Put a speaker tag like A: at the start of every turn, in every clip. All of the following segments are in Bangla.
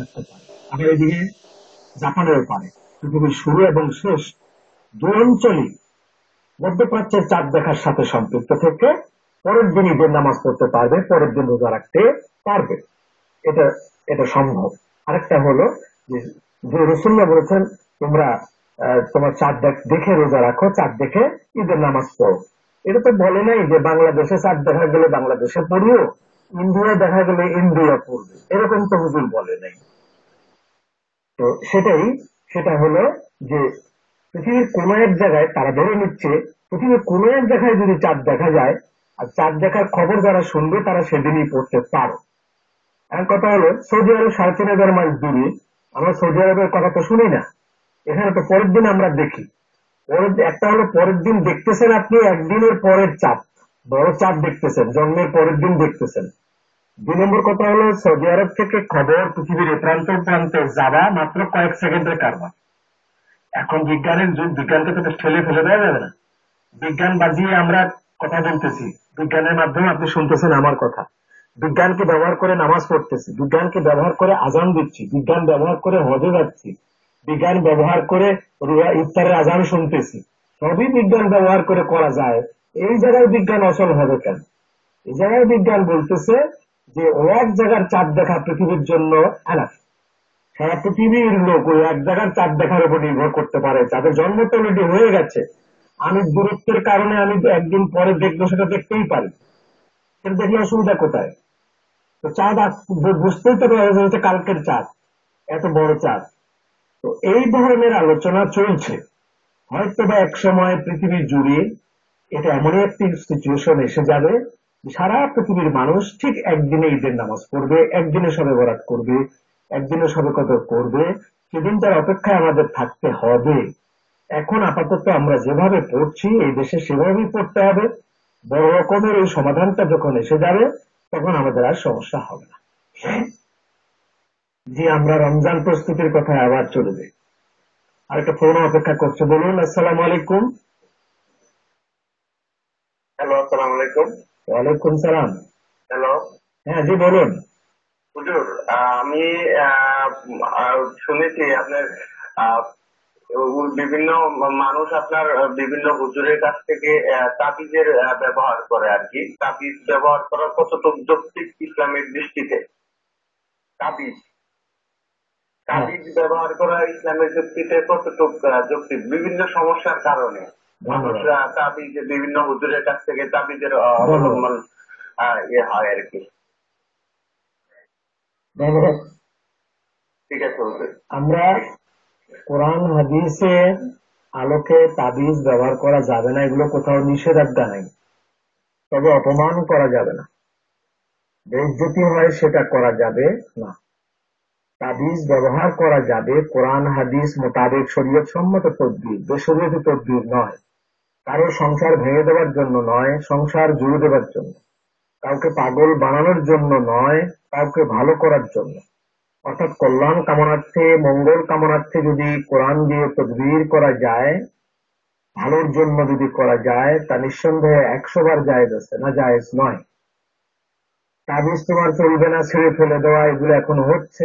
A: রাখতে পারে আবার এদিকে জাপানের পারে। পৃথিবীর শুরু এবং শেষ দুই অঞ্চলই মধ্যপ্রাচ্যের চাঁদ দেখার সাথে সম্পৃক্ত থেকে পরের দিন ঈদের নামাজ পড়তে পারবে, পরের দিন রোজা রাখতে পারবে। এটা এটা সম্ভব। আরেকটা হলো যে রসুল্লাহ বলেছেন, তোমরা তোমার চাঁদ দেখে রোজা রাখো, চাঁদ দেখে ঈদের নামাজ পড়ো। এটা তো বলে নাই যে বাংলাদেশে চাঁদ দেখা গেলে বাংলাদেশে পড়িও। ইন্ডিয়া দেখা গেলে ইন্ডিয়া পড়বে এরকম তো হুজুর বলে নাই। তো সেটাই, সেটা হলো যে পৃথিবীর কোনো এক জায়গায় তারা ধরে নিচ্ছে, পৃথিবীর কোনো এক জায়গায় যদি চাঁদ দেখা যায়, আর চাঁদ দেখার খবর যারা শুনবে, তারা সেদিনই পড়তে পারো। এখন কথা হলো, সৌদি আরব সাড়ে তিন হাজার মাইল দূরে, আমরা সৌদি আরবের কথা তো শুনি না। এখানে তো পরের দিন আমরা দেখি। পরের একটা হলো পরের দিন দেখতেছেন আপনি, একদিনের পরের চাঁদ। বড় চাঁদ দেখতেছেন, জন্মের পরের দিন দেখতেছেন। দুই নম্বর কথা হলো, সৌদি আরব থেকে খবর পৃথিবীর প্রান্ত প্রান্তে যাওয়া মাত্র কয়েক সেকেন্ডের কারবার। এখন বিজ্ঞানের যুগ বিজ্ঞানকে তো ঠেলে ফেলে দেওয়া যাবে না। বিজ্ঞান বাজিয়ে আমরা কথা বলতেছি। বিজ্ঞানের মাধ্যমে আপনি শুনতেছেন আমার কথা। বিজ্ঞানকে ব্যবহার করে নামাজ পড়তেছি। বিজ্ঞানকে ব্যবহার করে আজান দিচ্ছি। বিজ্ঞান ব্যবহার করে হজে যাচ্ছি। বিজ্ঞান ব্যবহার করে ইফতারের আজান শুনতেছি। সবই বিজ্ঞান ব্যবহার করে করা যায়। এই জায়গায় বিজ্ঞান অসল হবে কেন? এই জায়গায় বিজ্ঞান বলতেছে যে ও এক জায়গার চাঁদ দেখা পৃথিবীর জন্য এনাফ সারা পৃথিবীর লোক ওই এক জায়গার চাঁদ দেখার উপর নির্ভর করতে পারে, যাদের জন্ম তো অলরেডি হয়ে গেছে। আমি দূরত্বের কারণে আমি একদিন পরে দেখব সেটা দেখতেই পারি। সেটা দেখলে অসুবিধা কোথায়? তো চাঁদ বুঝতেই তো যাচ্ছে কালকের চাঁদ, এত বড় চাঁদ। তো এই ধরনের আলোচনা চলছে। হয়তো বা এক সময় পৃথিবী জুড়ে এটা এমনই একটি সিচুয়েশন এসে যাবে সারা পৃথিবীর মানুষ ঠিক একদিনে ঈদের নামাজ পড়বে, একদিনে সবে বরাত করবে, একদিনে সবে কদর করবে সেদিনটার অপেক্ষায় আমাদের থাকতে হবে। এখন আপাতত আমরা যেভাবে পড়ছি, এই দেশে সেভাবেই পড়তে হবে। বড় রকমের এই সমাধানটা যখন এসে যাবে, তখন আমাদের আর সমস্যা হবে না। জি, আমরা রমজান প্রস্তুতির কথা আবার চলে যাই। আরেকটা ফোন অপেক্ষা করছে, বলুন, আসসালামু আলাইকুম।
B: হ্যালো আসসালামু আলাইকুম
A: ওয়ালাইকুম সালাম।
B: হ্যালো
A: হ্যাঁ জি বলুন।
B: হুজুর আমি শুনেছি আপনার বিভিন্ন মানুষ আপনার বিভিন্ন হুজুরের কাছ থেকে তাবিজের ব্যবহার করে আর কি। তাবিজ ব্যবহার করা কতটুকু যৌক্তিক ইসলামের দৃষ্টিতে? তাবিজ। তাবিজ ব্যবহার করা ইসলামের যুক্তিতে কতটুকু যৌক্তিক? বিভিন্ন সমস্যার কারণে। মানুষরা বিভিন্ন হুজুরের কাছ থেকে তাবিজের অবলম্বন ইয়ে হয় আর কি। ঠিক আছে
A: আমরা কোরআন হাদিসে আলোকে তাবিজ ব্যবহার করা যাবে না এগুলো কোথাও নিষেধাজ্ঞা নাই। তবে অপমান করা যাবে না। বেজ্জতি হয় সেটা করা যাবে না। তাবিজ ব্যবহার করা যাবে কোরআন হাদিস মোতাবেক শরীয়ত সম্মত তদ্বির বেশরীয়তি তদ্বির নয়। কারও সংসার ভেঙে দেওয়ার জন্য নয়, সংসার জুড়ে দেওয়ার জন্য। কাউকে পাগল বানানোর জন্য নয়, কাউকে ভালো করার জন্য। অর্থাৎ কল্যাণ কামনার্থে, মঙ্গল কামনার্থে যদি কোরআন দিয়ে তদবির করা যায়, ভালোর জন্য যদি করা যায়, তা নিঃসন্দেহে একশো বার জায়েজ আছে, না জায়েজ নয়। তাবিজ তোমার চলবে না, ছেড়ে ফেলে দেওয়া, এগুলো এখন হচ্ছে।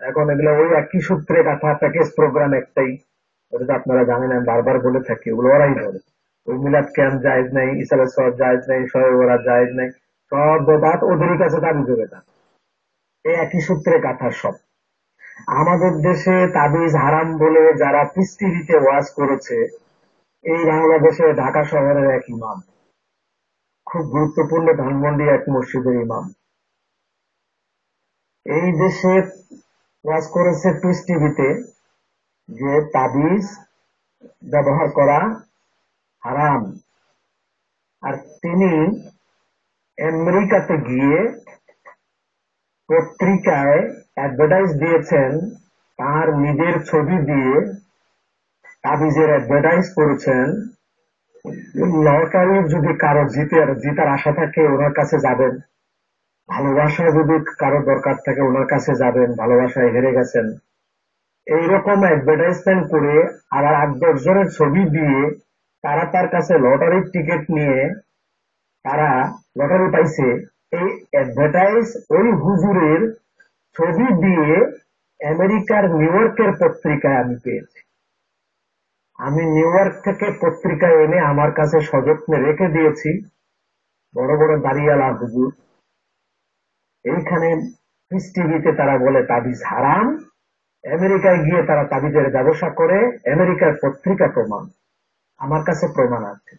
A: এখন এগুলো ওই একই সূত্রে কাথা প্যাকেজ প্রোগ্রাম একটাই। ওটা তো আপনারা জানেন, আমি বারবার বলে থাকি, ওগুলো ওরাই ধরে মিলাদ ক্যাম্প জায়েজ নেই ইসালের সব জায়েজ নেই ওরা জায়েজ নেই সব বেদাত ওদেরই কাছে তাবিজ বেদাত এই একই সূত্রে কাথা সব। আমাদের দেশে তাবিজ হারাম বলে যারা পৃথিবীতে ওয়াজ করেছে, এই বাংলাদেশে ঢাকা শহরের এক ইমাম। খুব গুরুত্বপূর্ণ ধানমন্ডি এক মসজিদের ইমাম। এই দেশে ওয়াজ করেছে পিস যে তাবিজ ব্যবহার করা হারাম। আর তিনি আমেরিকাতে গিয়ে পত্রিকায় অ্যাডভার্টাইজ দিয়েছেন, তার নিজের ছবি দিয়ে তাবিজের অ্যাডভার্টাইজ করেছেন। লটারি যদি কারও জিতের জিতার আশা থাকে ওনার কাছে যাবেন। ভালোবাসা যদি কারও দরকার থাকে ওনার কাছে যাবেন, ভালোবাসায় হেরে গেছেন। এইরকম অ্যাডভার্টাইজমেন্ট করে আর আট দশ জনের ছবি দিয়ে তারা তার কাছে লটারির টিকিট নিয়ে তারা লটারি পাইছে। এই অ্যাডভার্টাইজ ওই হুজুরের ছবি দিয়ে আমেরিকার নিউ ইয়র্কের পত্রিকায় আমি পেয়েছি। আমি নিউ ইয়র্ক থেকে পত্রিকায় এনে আমার কাছে সযত্নে রেখে দিয়েছি। বড় বড় দাঁড়িয়ালা হুজুর। এইখানে পিস টিভিতে তারা বলে, তাবিজ হারাম। আমেরিকায় গিয়ে তারা তাবিজের ব্যবসা করে, আমেরিকার পত্রিকা প্রমাণ। আমার কাছে প্রমাণ আছে।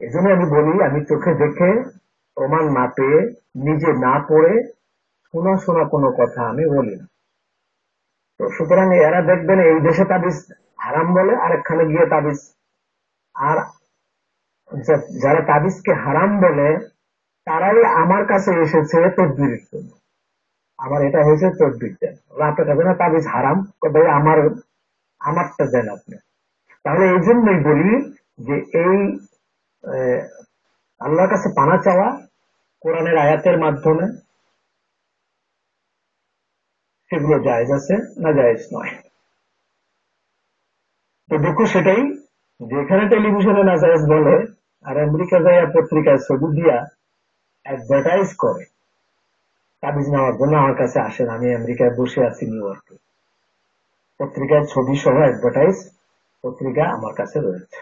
A: এজন্য আমি বলি, আমি চোখে দেখে প্রমাণ না পেয়ে নিজে না পড়ে শোনা শোনা কোনো কথা আমি বলি না। তো সুতরাং এরা দেখবেন এই দেশে তাবিজ হারাম বলে, আরেকখানে গিয়ে তাবিজ। আর যারা তাবিজকে হারাম বলে, তারাই আমার কাছে এসেছে তদবিরের জন্য। আমার এটা হয়েছে তদবির দেন রাতে যাবে না তাবিজ হারাম ভাই আমার, আমারটা দেন আপনি তাহলে এই জন্যই বলি যে এই আল্লাহর কাছে পানা চাওয়া কোরআনের আয়াতের মাধ্যমে, সেগুলো জায়েজ আছে না জায়েজ নয়। তো দেখো সেটাই যেখানে টেলিভিশনে না জায়েজ বলে, আর আমেরিকা যাইয়া পত্রিকায় ছবি দিয়া অ্যাডভার্টাইজ করে, তাবিজ নেওয়ার জন্য আমার কাছে আসেন, আমি আমেরিকায় বসে আছি নিউ ইয়র্কে। পত্রিকায় ছবি সহ অ্যাডভার্টাইজ পত্রিকা আমার কাছে রয়েছে